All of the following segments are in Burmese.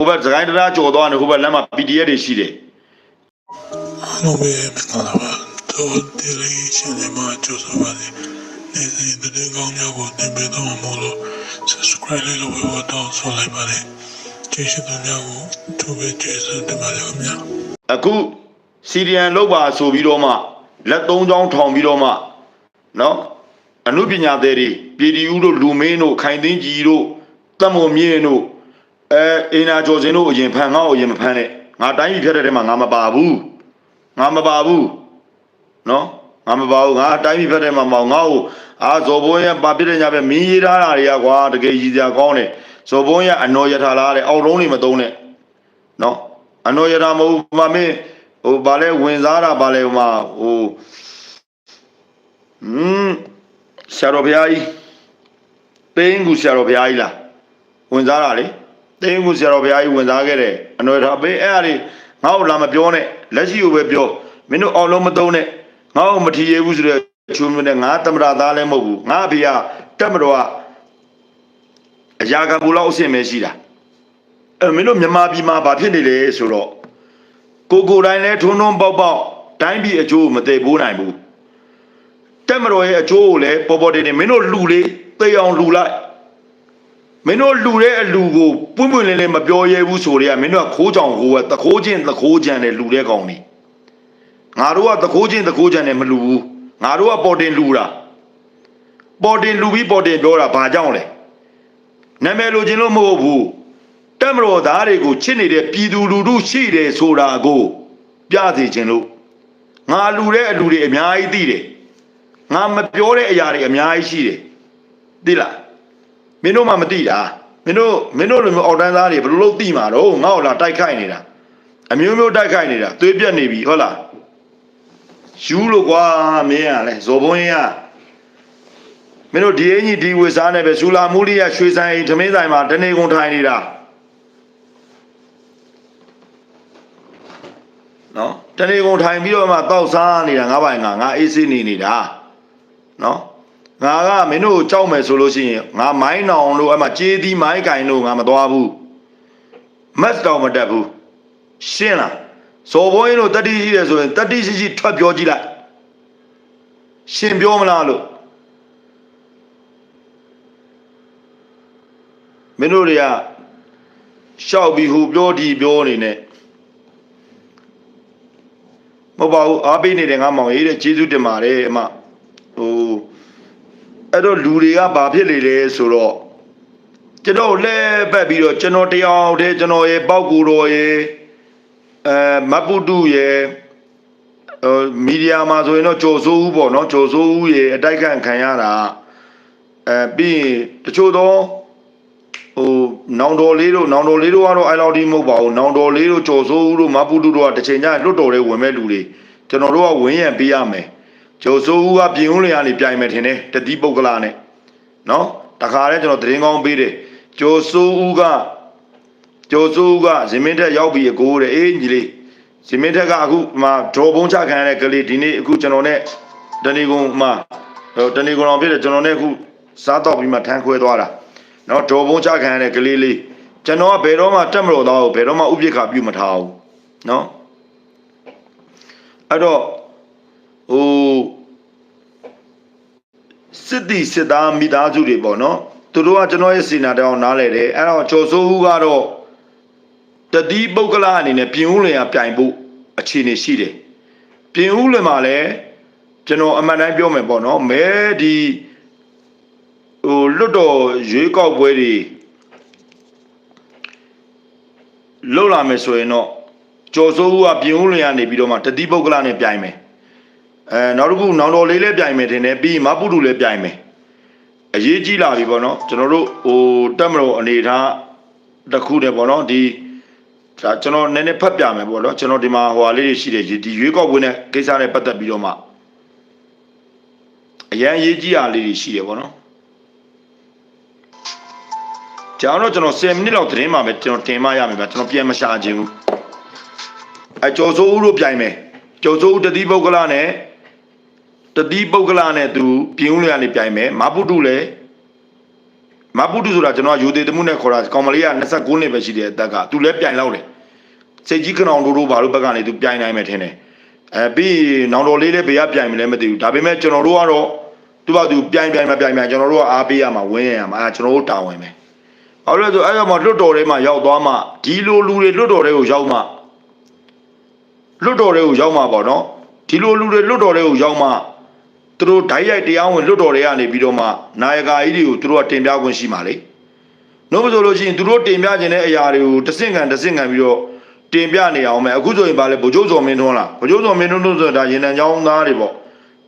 ဟိုဘက်စကိုင်းတရားကြော်သွားနေဟိုဘက်လမ်းမှာ PDF တွေရှိတယ်အားလုံးပဲမင်္ဂလာပါတို့ဒီလေးရှင်လေးမှာကြိုဆိုပါစေနေ့စဉ်တဲ့ကောင်းများကိုတင်ပေးတော့မို့လို့ subscribe လေးလုပ်ဖို့တော့ဆိုလိုက်ပါလေကျေးဇူးတော်များကိုသူပဲကျေးဇူးတင်ပါတယ်ခင်ဗျာအခုစီရီယန်လောက်ပါဆိုပြီးတော့မှလက်သုံးချောင်းထောင်ပြီးတော့မှနော်အမှုပညာသည်တွေပြည်တီဦးတို့လူမင်းတို့ခိုင်သိန်းကြီးတို့တမုံမြင့်တို့ အဲအင်နာကျော်စင်တို့အရင်ဖန်ငါ့ကိုအရင်မဖန်နဲ့ငါတိုင်းပြည်ဖြတ်တဲ့ထဲမှာငါမပါဘူးငါမပါဘူးနော်ငါမပါဘူးငါတိုင်းပြည်ဖြတ်တဲ့မှာမောင်ငါ့ကိုအာဇော်ဘုန်းရဲ့ပါပြတဲ့ညပဲမင်းရေးထားတာတွေကကွာတကယ်ရည်စရာကောင်းတယ်ဇော်ဘုန်းရဲ့အနော်ရထားလားတဲ့အောက်လုံးတွေမသုံးနဲ့နော်အနော်ရထားမဟုတ်မမင်းဟိုဗာလဲဝင်စားတာဗာလဲဟိုမှာဟိုဟမ်ဆရာတော်ဘုရားကြီးတင်းကူဆရာတော်ဘုရားကြီးလားဝင်စားတာလေ တင်းကူဆရာတော်ဘုရားကြီးဝင်စားခဲ့တယ်အနော်ရထားဘေးအဲ့အရာတွေငါ့ကိုလာမပြောနဲ့လက်ရှိကိုပဲပြောမင်းတို့အောက်လုံးမသုံးနဲ့ငါ့ကိုမထီရဘူးဆိုတဲ့ချုံမြနဲ့ငါတမရသားလည်းမဟုတ်ဘူးငါအဖေကတက်မတော်ကအရာကဘူလောက်အဆင့်ပဲရှိတာအဲမင်းတို့မြန်မာပြည်မှာဘာဖြစ်နေလဲဆိုတော့ကိုကိုတိုင်းလဲထုံထုံပေါက်ပေါက်တိုင်းပြည်အကျိုးမသိဘူးနိုင်ဘူးတက်မတော်ရဲ့အကျိုးကိုလည်းပေါ်ပေါ်တင်တင်မင်းတို့လူလေးသိအောင်လူလိုက် မင်းတို့လူတဲ့အလူကိုပွင့်ပွင့်လင်းလင်းမပြောရဲဘူးဆိုတွေကမင်းတို့ကခိုးကြောင်ကိုကတခိုးချင်းတခိုးချန်တဲ့လူတဲ့ကောင်နေငါတို့ကတခိုးချင်းတခိုးချန်တဲ့မလူဘူးငါတို့ကပေါ်တင်လူတာပေါ်တင်လူပြီးပေါ်တင်ပြောတာဘာကြောင့်လဲနာမည်လိုချင်လို့မဟုတ်ဘူးတက်မတော်သားတွေကိုချစ်နေတဲ့ပြည်သူလူထုရှိတယ်ဆိုတာကိုပြစေချင်လို့ငါလူတဲ့အလူတွေအများကြီးသိတယ်ငါမပြောတဲ့အရာတွေအများကြီးရှိတယ်သိလား မင်းတို့မှမသိတာမင်းတို့မင်းတို့လိုမျိုးအောက်တန်းသားတွေဘယ်လိုလုပ်သိမှာတော့ငါ့ကိုလာတိုက်ခိုက်နေတာအမျိုးမျိုးတိုက်ခိုက်နေတာသွေးပြက်နေပြီဟုတ်လားယူလို့ကွာမင်းရလဲဇော်ဘုန်းကြီးကမင်းတို့ဒီအင်ကြီးဒီဝေစားနဲ့ပဲဇူလာမူလီရရွှေဆိုင်အိမ်သမင်းဆိုင်မှာတနေကုန်ထိုင်နေတာနော်တနေကုန်ထိုင်ပြီးတော့မှတောက်စားနေတာငါးပိုင်ငါငါအေးဆေးနေနေတာနော် ငါကမင်းတို့ကိုကြောက်မယ်ဆိုလို့ရှိရင်ငါမိုင်းနောင်လို့အဲ့မှာကြေးသီးမိုင်းကင်လို့ငါမသွားဘူးမတ်တောင်မတက်ဘူးရှင်းလားဇော်ဘွင်းတို့တတိရှိတယ်ဆိုရင်တတိရှိရှိထွက်ပြောကြည့်လိုက်ရှင်းပြောမလားလို့မင်းတို့တွေကရှောက်ပြီးဟူပြောဒီပြောနေနဲ့မဟုတ်ပါဘူးအားပေးနေတယ်ငါမောင်ရေးတဲ့ကျေးဇူးတင်ပါတယ်အမဟို အဲ့တော့လူတွေကဘာဖြစ်လေလဲဆိုတော့ကျွန်တော်လဲပတ်ပြီးတော့ကျွန်တော်တယောက်တည်းကျွန်တော်ရဲ့ပေါက်ကူတော်ရဲ့အဲမပုတုရဲ့အဲမီဒီယာမှာဆိုရင်တော့ကြော်စိုးဦးပေါ့နော်ကြော်စိုးဦးရဲ့အတိုက်ခံခံရတာအဲပြီးရင်တချို့တော့ဟိုနောင်တော်လေးတို့နောင်တော်လေးတို့ကတော့အဲ့လောက်ဒီမဟုတ်ပါဘူးနောင်တော်လေးတို့ကြော်စိုးဦးတို့မပုတုတို့ကတစ်ချိန်ကျရင်လွတ်တော်လေးဝင်မဲ့လူတွေကျွန်တော်တို့ကဝင်းရံပေးရမယ် ကျော်စိုးဦးကပြင်ဦးလျာနေပြိုင်မယ်ထင်တယ်တတိပုဂ္ဂလာနဲ့နော်တခါလဲကျွန်တော်သတင်းကောင်းပေးတယ်ကျော်စိုးဦးကကျော်စိုးဦးကဇင်မင်းထက်ရောက်ပြီးအကိုတဲ့အေးညီလေးဇင်မင်းထက်ကအခုမှဒေါ်ဘုံချခံရတဲ့ကလေးဒီနေ့အခုကျွန်တော်နဲ့တဏီကုံမှာတဏီကုံအောင်ဖြစ်တယ်ကျွန်တော်နဲ့အခုစားတော့ပြီးမှထမ်းခွဲသွားတာနော်ဒေါ်ဘုံချခံရတဲ့ကလေးလေးကျွန်တော်ကဘယ်တော့မှတက်မလို့တော့ဘယ်တော့မှဥပိ္ပခာပြုမထားဘူးနော်အဲ့တော့ ဟိုစစ်တီစစ်သားမိသားစုတွေပေါ့နော်သူတို့ကကျွန်တော်ရဲ့စီနာတောင်နားလဲတယ်အဲ့တော့ကျော်စိုးဦးကတော့တတိပုဂ္ဂလအနေနဲ့ပြင်ဦးလင်ကပြိုင်ဖို့အခြေအနေရှိတယ်ပြင်ဦးလင်မှာလည်းကျွန်တော်အမှန်တိုင်းပြောမယ်ပေါ့နော်မဲဒီဟိုလွတ်တော်ရွေးကောက်ပွဲတွေလှုပ်လာမယ်ဆိုရင်တော့ကျော်စိုးဦးကပြင်ဦးလင်ကနေပြီးတော့မှတတိပုဂ္ဂလနဲ့ပြိုင်မယ် အဲနောက်တစ်ခုနောင်တော်လေးလည်းပြိုင်မယ်တင်တယ်ပြီးရင်မပုတုလည်းပြိုင်မယ်အရေးကြီးလာပြီပေါ့နော်ကျွန်တော်တို့ဟိုတက်မတော်အနေထားတစ်ခုတည်းပေါ့နော်ဒီဒါကျွန်တော်နည်းနည်းဖတ်ပြမယ်ပေါ့နော်ကျွန်တော်ဒီမှာဟိုဟာလေးတွေရှိတယ်ဒီရွေးကောက်ပွဲနဲ့ကိစ္စနဲ့ပတ်သက်ပြီးတော့မှအရန်အရေးကြီးတာလေးတွေရှိတယ်ပေါ့နော်ကျွန်တော်တို့ကျွန်တော်10မိနစ်လောက်သတင်းမှာပဲကျွန်တော်တင်မရမယ်ဗျကျွန်တော်ပြန်မရှာခြင်းဘူးအဲကျော်စိုးဦးတို့ပြိုင်မယ်ကျော်စိုးဦးတတိပုဂ္ဂလနဲ့ တတိပုဂ္ဂလနဲ့သူပြင်းဦးလျာနေပြိုင်မယ်မပုတုလည်းမပုတုဆိုတာကျွန်တော်ကယူသေးတမှုနဲ့ခေါ်တာကောင်မလေးက29နှစ်ပဲရှိတယ်အသက်ကသူလည်းပြိုင်လောက်တယ်စိတ်ကြီးခနောင်တို့တို့ဘာလို့ဘက်ကနေသူပြိုင်နိုင်မယ်ထင်တယ်အဲပြီးနောင်တော်လေးလည်းဘေးကပြိုင်မလဲမသိဘူးဒါပေမဲ့ကျွန်တော်တို့ကတော့သူ့ဘာသူပြိုင်ပြိုင်မပြိုင်ပြိုင်ကျွန်တော်တို့ကအားပေးရမှာဝင်းရမှာအဲကျွန်တော်တို့တာဝန်ပဲဘာလို့လဲဆိုအဲ့တော့မှလွတ်တော်ထဲမှာရောက်သွားမှဒီလိုလူတွေလွတ်တော်ထဲကိုရောက်မှလွတ်တော်ထဲကိုရောက်မှပေါ့နော်ဒီလိုလူတွေလွတ်တော်ထဲကိုရောက်မှ သူတို့ဓာတ်ရိုက်တရားဝင်လွတ်တော်တွေကနေပြီးတော့မှနာယကာကြီးတွေကိုသူတို့ကတင်ပြခွင့်ရှိမှာလေ။နှုတ်မဆိုလို့ရှိရင်သူတို့တင်ပြခြင်းတဲ့အရာတွေကိုတစ်စင့်ကန်တစ်စင့်ကန်ပြီးတော့တင်ပြနေအောင်မယ်အခုဆိုရင်ဗာလဲဗိုလ်ချုပ်စော်မင်းထွန်းလားဗိုလ်ချုပ်စော်မင်းထွန်းတို့ဆိုတာရေနံချောင်းသားတွေပေါ့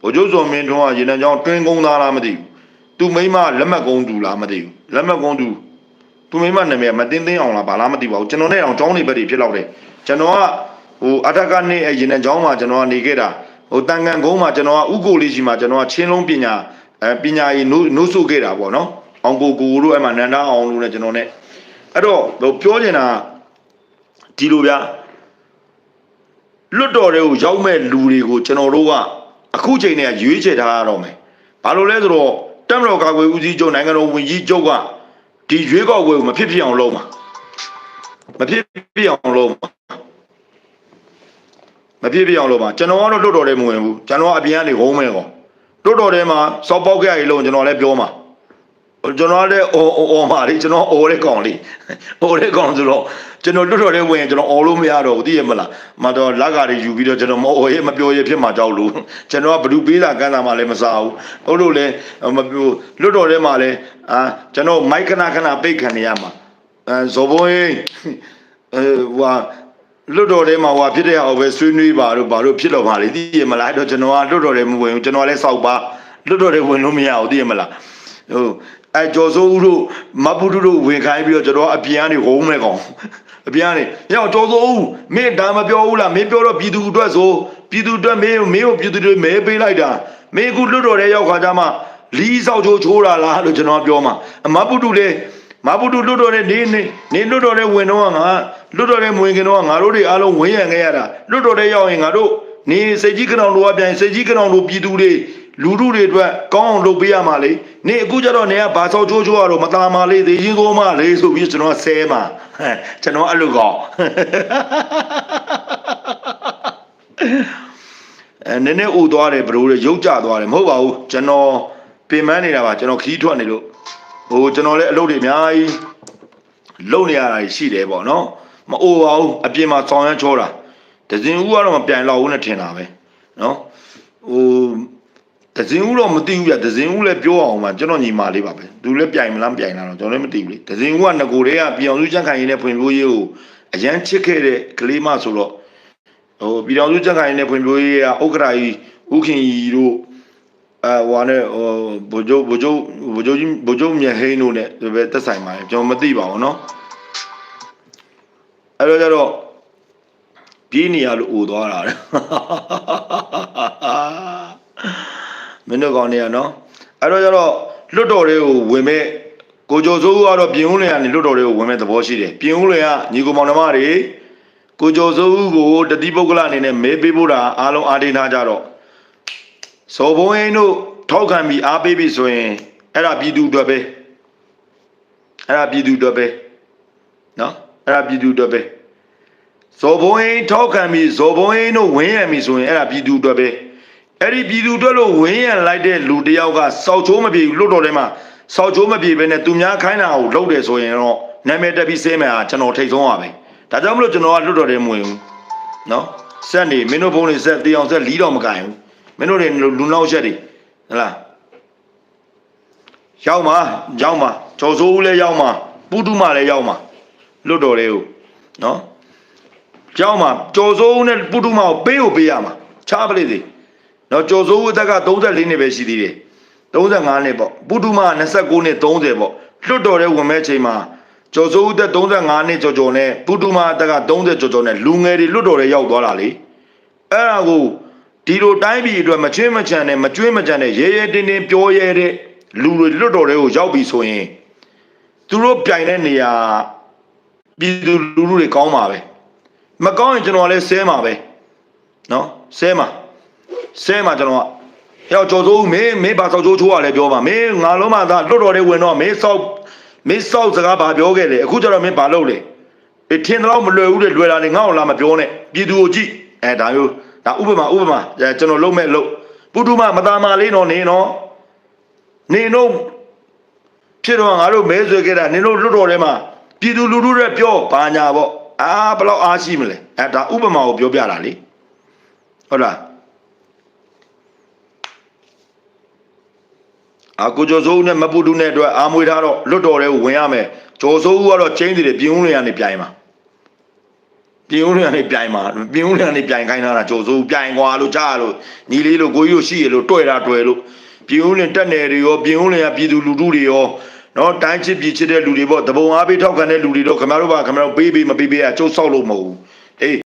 ဗိုလ်ချုပ်စော်မင်းထွန်းကရေနံချောင်းတွင်းကုန်းသားလားမသိဘူး။သူမိမလက်မှတ်ကုန်းတူလားမသိဘူး။လက်မှတ်ကုန်းတူသူမိမနာမည်ကမတင်းတင်းအောင်လားဘာလားမသိပါဘူးကျွန်တော်နဲ့အောင်ចောင်းနေဘက်တွေဖြစ်လောက်တယ်ကျွန်တော်ကဟိုအထက်ကနေ့ရေနံချောင်းမှာကျွန်တော်ကနေခဲ့တာ ဟိုတန်ကန်ကုန်းမှာကျွန်တော်ကဥကိုလေးရှိမှာကျွန်တော်ကချင်းလုံးပညာအဲပညာရေးနိုးနိုးဆုခဲ့တာပေါ့နော်အောင်ကိုကိုတို့အဲ့မှာနန္ဒအောင်လို့နဲ့ကျွန်တော်နဲ့အဲ့တော့ဟိုပြောနေတာဒီလိုဗျာလွတ်တော်တွေကိုရောက်မဲ့လူတွေကိုကျွန်တော်တို့ကအခုချိန်နဲ့ရွေးချယ်ထားရတော့မယ်ဘာလို့လဲဆိုတော့တက်မတော်ကာကွယ်ဦးစီးချုပ်နိုင်ငံတော်ဝန်ကြီးချုပ်ကဒီရွေးကောက်ပွဲကိုမဖြစ်ဖြစ်အောင်လုပ်မှာမဖြစ်ဖြစ်အောင်လုပ်မှာ မဖြစ်ဖြစ်အောင်လုပ်ပါကျွန်တော်ကတော့လွတ်တော်တယ်မဝင်ဘူးကျွန်တော်ကအပြင်ကနေဝုံးမဲကောလွတ်တော်တယ်မှာစောက်ပေါက်ကြရည်လုံးကျွန်တော်လည်းပြောမှာကျွန်တော်လည်းအော်အော်မှာလေကျွန်တော်အော်တဲ့ကောင်လေးအော်တဲ့ကောင်ဆိုတော့ကျွန်တော်လွတ်တော်တယ်ဝင်ရင်ကျွန်တော်အော်လို့မရတော့ဘူးသိရမလားမတော်လက်ကားတွေယူပြီးတော့ကျွန်တော်မအော်ရေးမပြောရေးဖြစ်မှာကြောက်လို့ကျွန်တော်ကဘလူပေးတာကန်းတာမှလည်းမစားဘူးဟုတ်လို့လည်းမပြောလွတ်တော်တယ်မှာလည်းအာကျွန်တော်မိုက်ခဏခဏပိတ်ခံနေရမှာအဲဇော်ဘုံအဲဟွာ လွတ်တော်ထဲမှာဟွာဖြစ်တဲ့အောင်ပဲဆွေးနွေးပါတို့ဘာလို့ဖြစ်တော့ပါလေသိရမလားအဲ့တော့ကျွန်တော်ကလွတ်တော်ထဲမဝင်ဘူးကျွန်တော်လည်းစောက်ပါလွတ်တော်ထဲဝင်လို့မရဘူးသိရမလားဟိုအဲကျော်စိုးဦးတို့မပုတုတို့ဝင်ခိုင်းပြီးတော့ကျွန်တော်အပြင်ကနေဝုန်းမဲ့ကောင်အပြင်ကနေရောကျော်စိုးဦးမင်းဒါမပြောဘူးလားမင်းပြောတော့ပြည်သူအတွက်ဆိုပြည်သူအတွက်မင်းမင်းကိုပြည်သူတွေမဲပေးလိုက်တာမင်းအခုလွတ်တော်ထဲရောက်ခါကြမှာလီးဆောက်ချိုးချိုးတာလားလို့ကျွန်တော်ပြောမှာအမပုတုလည်းမဘုဒ္ဓလွတ်တော်တဲ့နေနေနေလွတ်တော်တဲ့ဝင်တော့ကငါ လွတ်တော်တဲ့မဝင်ခင်တော့ကငါတို့တွေအားလုံးဝင်းရံခဲ့ရတာလွတ်တော်တဲ့ရောက်ရင်ငါတို့နေစိတ်ကြီးကနောင်လိုအပြန်စိတ်ကြီးကနောင်လိုပြည်သူတွေလူထုတွေအတွက်ကောင်းအောင်လုပ်ပေးရမှာလေနေအခုကျတော့နေကဘာသောချိုးချိုးရတော့မသားမလေးသေးချင်းသောမလေးဆိုပြီးကျွန်တော်ဆဲမှာဟဲ့ကျွန်တော်အဲ့လိုကောအဲနည်းနည်းဥသွားတယ်ဘလို့လေရုပ်ကြသွားတယ်မဟုတ်ပါဘူးကျွန်တော်ပင်ပန်းနေတာပါကျွန်တော်ခီးထွက်နေလို့ဟိုကျွန်တော်လည်းအလုပ်တွေအများကြီးလုပ်နေရတာရှိတယ်ပေါ့နော် မအိုပါဘူးအပြင်မှာဆောင်ရမ်းချောတာဒဇင်ဦးကတော့မပြိုင်တော့ဘူးနဲ့ထင်တာပဲနော်ဟိုဒဇင်ဦးတော့မသိဘူးပြဒဇင်ဦးလည်းပြောအောင်ပါကျွန်တော်ညီမလေးပါပဲသူလည်းပြိုင်မလားမပြိုင်လားတော့ကျွန်တော်လည်းမသိဘူးလေဒဇင်ဦးကငကိုတွေကပြောင်စုချန်ခိုင်ရင်းနဲ့ဖွင့်ပြိုးရေးကိုအရန်ချစ်ခဲ့တဲ့ကလေးမဆိုတော့ဟိုပြောင်စုချန်ခိုင်ရင်းနဲ့ဖွင့်ပြိုးရေးကဥက္ကရာကြီးဥခင်ကြီးတို့ အဲဟိုနဲ့ဟိုဘိုလ်ချုပ်ဘိုလ်ချုပ်ဘိုလ်ချုပ်ကြီးဘိုလ်ချုပ်မြတ်ဟိန်းတို့ ਨੇ ပဲသက်ဆိုင်ပါတယ်ကျွန်တော်မသိပါဘူးเนาะ အဲ့တော့ကျတော့ပြေးနေရလို့အိုသွားတာမင်းတို့ကောင်းနေရနော်အဲ့တော့ကျတော့လွတ်တော်တွေကိုဝင်မဲ့ကိုကြိုစိုးကတော့ပြင်ဦးလင်ကနေလွတ်တော်တွေကိုဝင်မဲ့သဘောရှိတယ်ပြင်ဦးလင်ကညီကိုမောင်နှမတွေကိုကြိုစိုးကိုတတိပုဂ္ဂလအနေနဲ့မဲပေးဖို့တာအားလုံးအားဒိနာကြတော့စောဘုံအင်းတို့ထောက်ခံပြီးအားပေးပြီးဆိုရင်အဲ့ဒါပြည်သူတွေပဲအဲ့ဒါပြည်သူတွေပဲနော် အဲ့ဒါပြည်သူအတွက်ပဲစော်ဘုံအင်းထောက်ခံပြီးစော်ဘုံအင်းတို့ဝင်းရံပြီဆိုရင်အဲ့ဒါပြည်သူအတွက်ပဲအဲ့ဒီပြည်သူအတွက်လို့ဝင်းရံလိုက်တဲ့လူတစ်ယောက်ကစောက်ချိုးမပြေဘူးလွတ်တော်ထဲမှာစောက်ချိုးမပြေဘဲနဲ့သူများခိုင်းတာကိုလုပ်တယ်ဆိုရင်တော့နာမည်တက်ပြီးစဲမယ်ဟာကျွန်တော်ထိတ်ဆုံးရပဲဒါကြောင့်မလို့ကျွန်တော်ကလွတ်တော်ထဲမဝင်ဘူးနော်ဆက်နေမင်းတို့ဘုံတွေဆက်တေးအောင်ဆက်လီးတော့မကင်ဘူးမင်းတို့တွေလူနောက်ချက်တွေဟလားရောက်မှာရောက်မှာကျော်စိုးဦးလည်းရောက်မှာပုတုမလည်းရောက်မှာ လွတ်တော်လေးကိုနော်ရောက်မှာကျော်စိုးဦးနဲ့ပုတုမကိုပေးကိုပေးရမှာချားပလိသေးနော်ကျော်စိုးဦးအသက်က34နှစ်ပဲရှိသေးတယ်35နှစ်ပေါ့ပုတုမက29နှစ်30ပေါ့လွတ်တော်တဲ့ဝင်မဲ့ချိန်မှာကျော်စိုးဦးသက်35နှစ်ကျော်ကျော်နဲ့ပုတုမအသက်က30ကျော်ကျော်နဲ့လူငယ်တွေလွတ်တော်တဲ့ရောက်သွားတာလေအဲ့ဒါကိုဒီလိုတိုင်းပြည်အတွက်မချွေးမချန်နဲ့မကြွေးမကြံနဲ့ရဲရဲတင်းတင်းပြောရဲတဲ့လူတွေလွတ်တော်တွေကိုရောက်ပြီဆိုရင်သူတို့ပြိုင်တဲ့နေရာ ပြည်သူလူလူတွေကောင်းပါပဲမကောင်းရင်ကျွန်တော်လည်းဆဲမှာပဲနော်ဆဲမှာဆဲမှာကျွန်တော်ကဟဟဲ့ကျော်စိုးဦးမင်းမင်းဘာသောက်ချိုးချိုးရလဲပြောပါမင်းငါလုံးမသားလွတ်တော်တွေဝင်တော့မင်းဆောက်မင်းဆောက်စကားဘာပြောခဲ့လဲအခုကျတော့မင်းဘာလုပ်လဲအေးထင်တော့မလွယ်ဘူးလေလွယ်တာလေငါ့ကိုလာမပြောနဲ့ပြည်သူကိုကြည့်အဲဒါမျိုးဒါဥပမာဥပမာအဲကျွန်တော်လုံးမဲ့လို့ပုထုမမသားမလေးတော့နေနော်နေတော့ဖြစ်တော့ငါတို့မဲဆွေခဲ့တာနင်တို့လွတ်တော်ထဲမှာ ပြည်သူလူထုတွေပြောဘာညာပေါ့အာဘယ်လောက်အားရှိမလဲအဲဒါဥပမာကိုပြောပြတာလေဟုတ်လားအာကိုကျော်စိုးဦးနဲ့မပူတူနဲ့အတွက်အာမွေထားတော့လွတ်တော်တွေကိုဝင်ရမယ်ကျော်စိုးဦးကတော့ချင်းစီတွေပြင်းဦးတွေကနေပြိုင်မှာပြင်းဦးတွေကနေပြိုင်မှာပြင်းဦးတွေကနေပြိုင်ခိုင်းတာကျော်စိုးဦးပြိုင်ကွာလို့ကြားရလို့ညီလေးလို့ကိုကြီးတို့ရှိရလို့တွေ့တာတွေ့လို့ပြင်းဦးတွေတက်နယ်တွေရောပြင်းဦးတွေကပြည်သူလူထုတွေရော နော်တိုင်းချစ်ပြည်ချစ်တဲ့လူတွေပေါ့တပုံအားပေးထောက်ခံတဲ့လူတွေတော့ခင်ဗျားတို့ပါခင်ဗျားတို့ပေးပေးမပေးပေးအကျုပ်ဆောက်လို့မဟုတ်ဘူးအေး